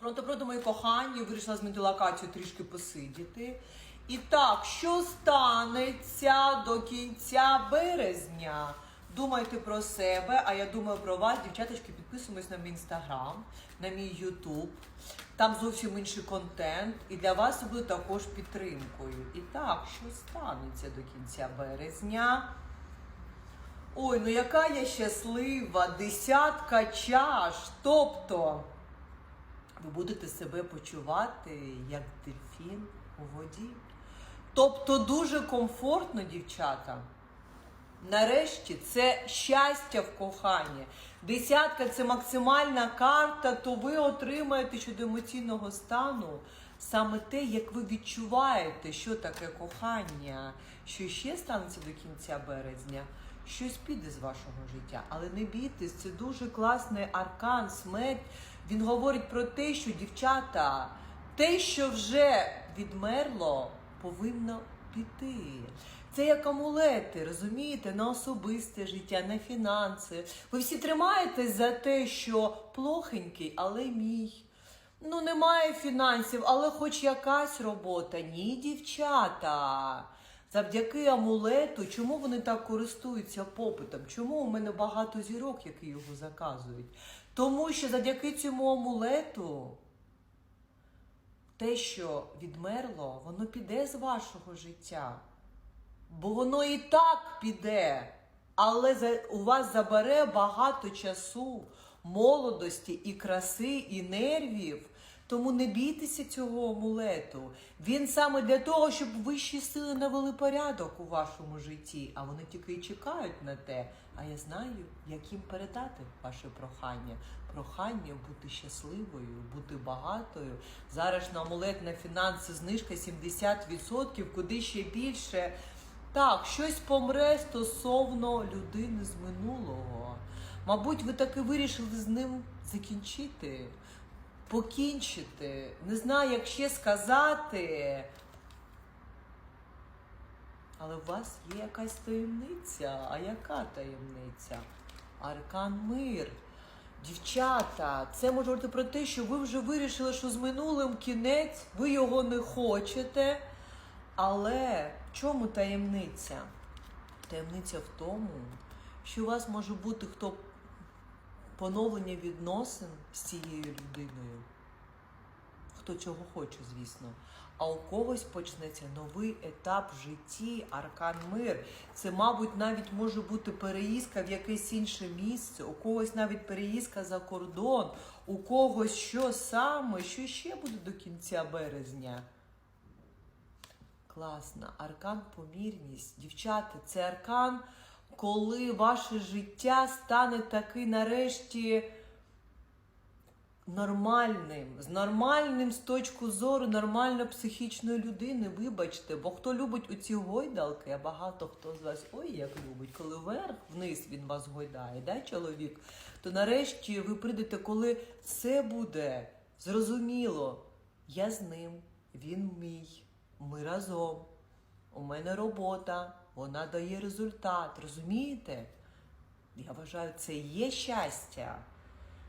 Пронто проти мої кохані, вирішила змінити локацію трішки посидіти. І так, що станеться до кінця березня? Думайте про себе, а я думаю про вас, дівчаточки, підписуємось на мій інстаграм, на мій ютуб. Там зовсім інший контент, і для вас буде також підтримкою. І так, що станеться до кінця березня? Ой, ну яка я щаслива, десятка чаш. Тобто ви будете себе почувати як дельфін у воді. Тобто дуже комфортно, дівчата. Нарешті це щастя в коханні. Десятка це максимальна карта, то ви отримаєте щодо емоційного стану саме те, як ви відчуваєте, що таке кохання, що ще станеться до кінця березня. Щось піде з вашого життя, але не бійтесь, це дуже класний аркан, смерть. Він говорить про те, що дівчата, те, що вже відмерло, повинно піти. Це як амулети, розумієте, на особисте життя, на фінанси. Ви всі тримаєтесь за те, що плохенький, але мій. Ну, немає фінансів, але хоч якась робота. Ні, дівчата. Завдяки амулету, чому вони так користуються попитом? Чому у мене багато зірок, які його заказують? Тому що завдяки цьому амулету те, що відмерло, воно піде з вашого життя. Бо воно і так піде. Але у вас забере багато часу, молодості і краси, і нервів. Тому не бійтеся цього амулету. Він саме для того, щоб вищі сили навели порядок у вашому житті. А вони тільки й чекають на те. А я знаю, як їм передати ваше прохання. Прохання бути щасливою, бути багатою. Зараз на амулет на фінанси знижка 70%, куди ще більше. Так, щось помре стосовно людини з минулого. Мабуть, ви таки вирішили з ним закінчити, покінчити. Не знаю, як ще сказати. Але у вас є якась таємниця. А яка таємниця? Аркан мир. Дівчата, це може говорити про те, що ви вже вирішили, що з минулим кінець, ви його не хочете. Але в чому таємниця? Таємниця в тому, що у вас може бути хто поновлення відносин з цією людиною. Хто цього хоче, звісно. А у когось почнеться новий етап в житті, аркан мир. Це, мабуть, навіть може бути переїздка в якесь інше місце, у когось навіть переїздка за кордон, у когось що саме, що ще буде до кінця березня. Класно. Аркан помірність. Дівчата, це аркан, коли ваше життя стане таки нарешті нормальним, з нормальним з точки зору нормально психічної людини, вибачте, бо хто любить оці гойдалки, а багато хто з вас ой як любить, коли вверх вниз він вас гойдає, да, чоловік, то нарешті ви прийдете, коли все буде зрозуміло. Я з ним, він мій, ми разом. У мене робота, вона дає результат, розумієте? Я вважаю, це є щастя.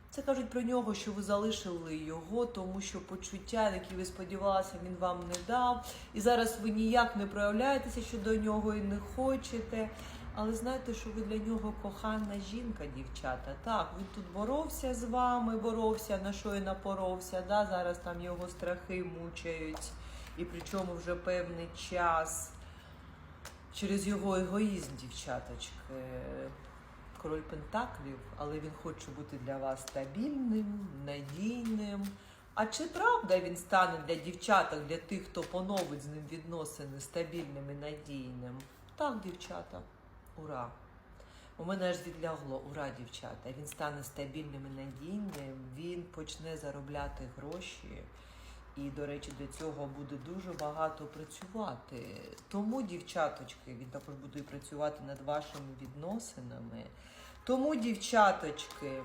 Це кажуть про нього, що ви залишили його, тому що почуття, які ви сподівалися, він вам не дав. І зараз ви ніяк не проявляєтеся щодо нього і не хочете. Але знаєте, що ви для нього кохана жінка, дівчата. Так, він тут боровся з вами, боровся, на що і напоровся. Да? Зараз там його страхи мучають, і причому вже певний час через його егоїзм, дівчаточки. Король Пентаклів, але він хоче бути для вас стабільним, надійним. А чи правда він стане для дівчаток, для тих, хто поновить з ним відносини стабільним і надійним? Так, дівчата, ура! У мене аж відлягло, ура, дівчата. Він стане стабільним і надійним, він почне заробляти гроші. І, до речі, для цього буде дуже багато працювати. Тому, дівчаточки, він також буде працювати над вашими відносинами. Тому, дівчаточки,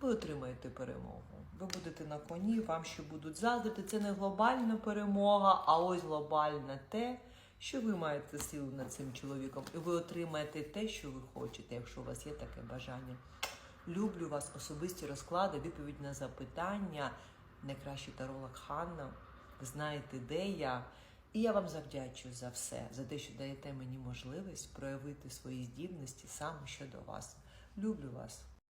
ви отримаєте перемогу. Ви будете на коні, вам ще будуть заздрити. Це не глобальна перемога, а ось глобальне те, що ви маєте силу над цим чоловіком. І ви отримаєте те, що ви хочете, якщо у вас є таке бажання. Люблю вас, особисті розклади, відповідь на запитання. Найкращий таролог Ханна. Ви знаєте, де я. І я вам завдячую за все, за те, що даєте мені можливість проявити свої здібності саме щодо вас. Люблю вас.